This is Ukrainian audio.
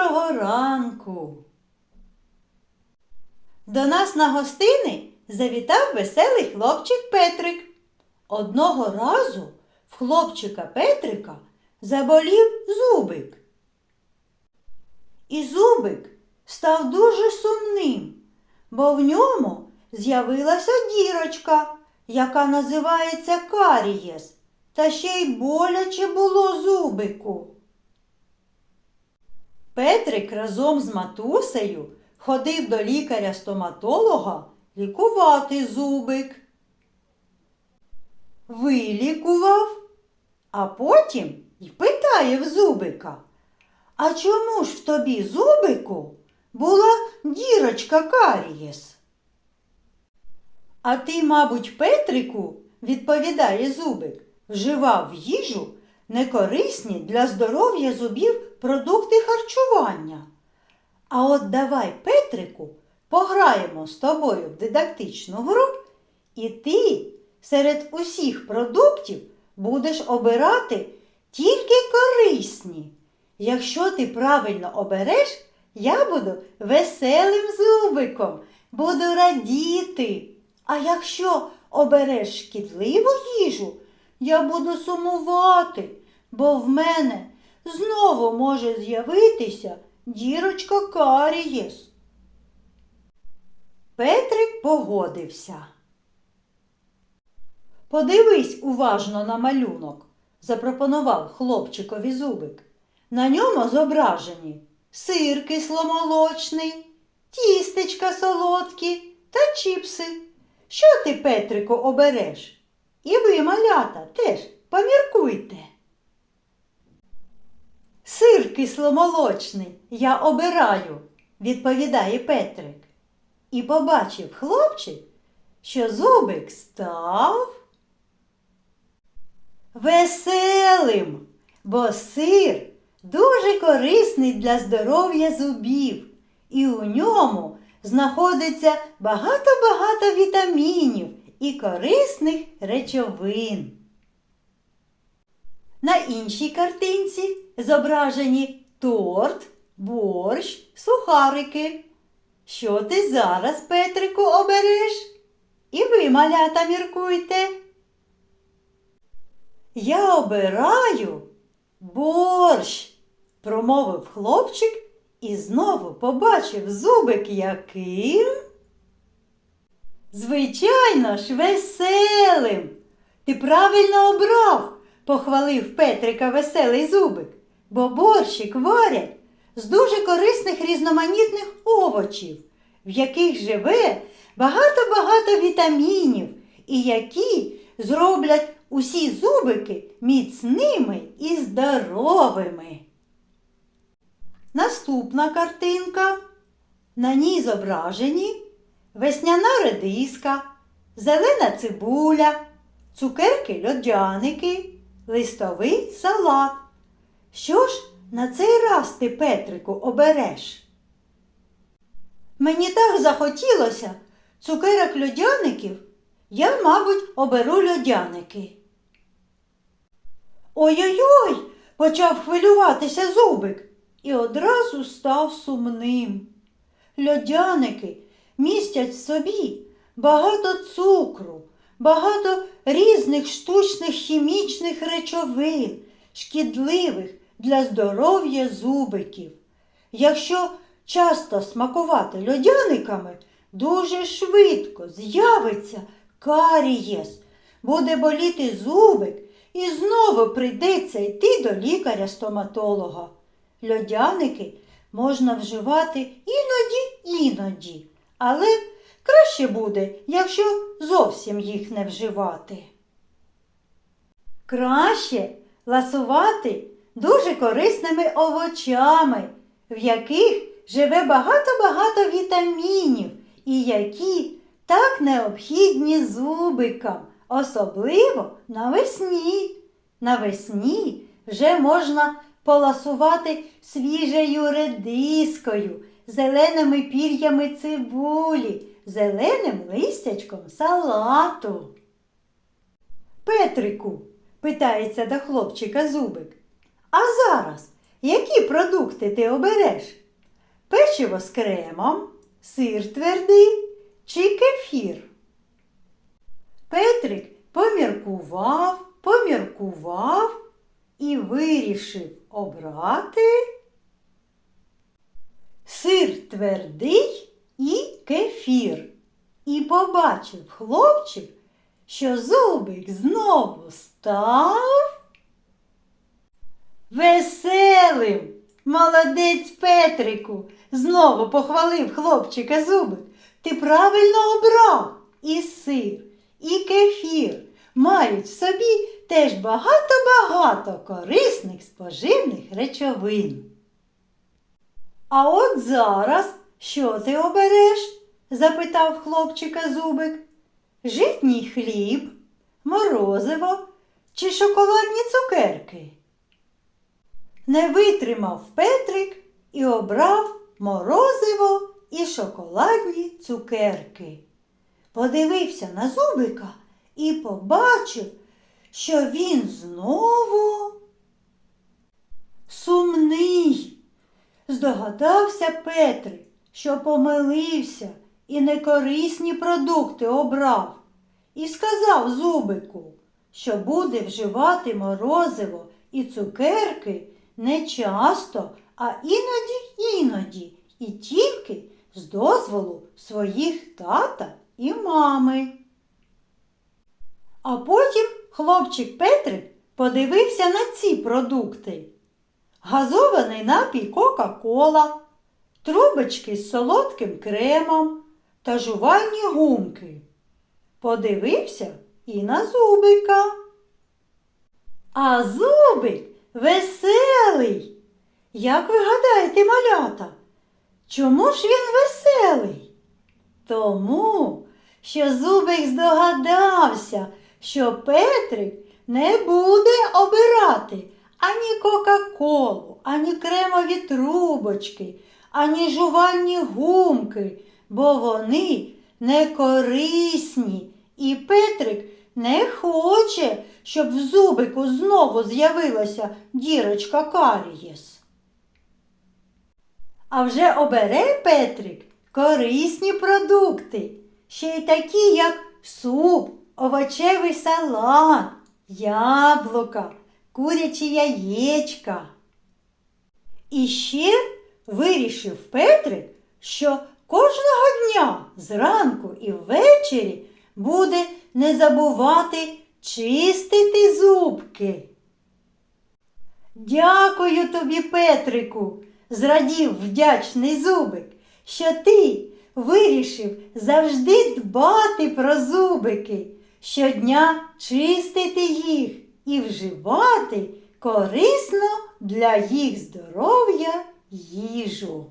Доброго ранку! До нас на гостини завітав веселий хлопчик Петрик. Одного разу в хлопчика Петрика заболів зубик. І зубик став дуже сумним, бо в ньому з'явилася дірочка, яка називається карієс, та ще й боляче було зубику. Петрик разом з матусею ходив до лікаря-стоматолога лікувати зубик. Вилікував, а потім й питає в зубика. А чому ж в тобі зубику була дірочка карієс? А ти, мабуть, Петрику, відповідає зубик, вживав в їжу некорисні для здоров'я зубів продукти харчування. А от давай, Петрику, пограємо з тобою в дидактичну гру, і ти серед усіх продуктів будеш обирати тільки корисні. Якщо ти правильно обереш, я буду веселим зубиком, буду радіти. А якщо обереш шкідливу їжу, я буду сумувати, бо в мене знову може з'явитися дірочка карієс. Петрик погодився. Подивись уважно на малюнок, запропонував хлопчикові зубик. На ньому зображені сир кисломолочний, тістечка солодкі та чіпси. Що ти, Петрику, обереш? І ви, малята, теж поміркуйте. Сир кисломолочний я обираю, відповідає Петрик. І побачив хлопчик, що зубик став веселим, бо сир дуже корисний для здоров'я зубів, і у ньому знаходиться багато-багато вітамінів і корисних речовин. На іншій картинці зображені торт, борщ, сухарики. Що ти зараз, Петрику, обереш? І ви, малята, міркуйте. Я обираю борщ, промовив хлопчик і знову побачив зубик яким. Звичайно ж, веселим. Ти правильно обрав, похвалив Петрика веселий зубик, бо борщик варять з дуже корисних різноманітних овочів, в яких живе багато-багато вітамінів, і які зроблять усі зубики міцними і здоровими. Наступна картинка. На ній зображені весняна редиска, зелена цибуля, цукерки льодяники, листовий салат. Що ж на цей раз ти, Петрику, обереш? Мені так захотілося цукерок льодяників, я, мабуть, оберу льодяники. Ой-ой-ой, почав хвилюватися зубик і одразу став сумним. Льодяники містять в собі багато цукру, багато різних штучних хімічних речовин, шкідливих для здоров'я зубиків. Якщо часто смакувати льодяниками, дуже швидко з'явиться карієс, буде боліти зубик і знову прийдеться йти до лікаря-стоматолога. Льодяники можна вживати іноді-іноді, але краще буде, якщо зовсім їх не вживати. Краще ласувати дуже корисними овочами, в яких живе багато-багато вітамінів і які так необхідні зубикам, особливо навесні. Навесні вже можна поласувати свіжою редискою, зеленими пір'ями цибулі, зеленим листячком салату. Петрику, питається до хлопчика зубик, а зараз які продукти ти обереш? Печиво з кремом, сир твердий чи кефір? Петрик поміркував, поміркував і вирішив обрати сир твердий і кефір. І побачив хлопчик, що зубик знову став веселим. Молодець Петрику, знову похвалив хлопчика зубик. Ти правильно обрав і сир, і кефір мають в собі теж багато-багато корисних споживних речовин. А от зараз що ти обереш? запитав хлопчика зубик. Житній хліб, морозиво чи шоколадні цукерки? Не витримав Петрик і обрав морозиво і шоколадні цукерки. Подивився на зубика і побачив, що він знову сумний. Здогадався Петрик, що помилився і некорисні продукти обрав, і сказав зубику, що буде вживати морозиво і цукерки не часто, а іноді іноді, і тільки з дозволу своїх тата і мами. А потім хлопчик Петрик подивився на ці продукти. Газований напій Кока-Кола, трубочки з солодким кремом та жувальні гумки. Подивився і на зубика. А зубик веселий. Як ви гадаєте, малята? Чому ж він веселий? Тому, що зубик здогадався, що Петрик не буде обирати ані Кока-Колу, ані кремові трубочки, ані жувальні гумки, бо вони не корисні. І Петрик не хоче, щоб в зубику знову з'явилася дірочка карієс. А вже обере Петрик корисні продукти, ще й такі, як суп, овочевий салат, яблука, курячі яєчка. І ще вирішив Петрик, що кожного дня зранку і ввечері буде не забувати чистити зубки. Дякую тобі, Петрику, зрадів вдячний зубик, що ти вирішив завжди дбати про зубики, щодня чистити їх і вживати корисну для їх здоров'я їжу.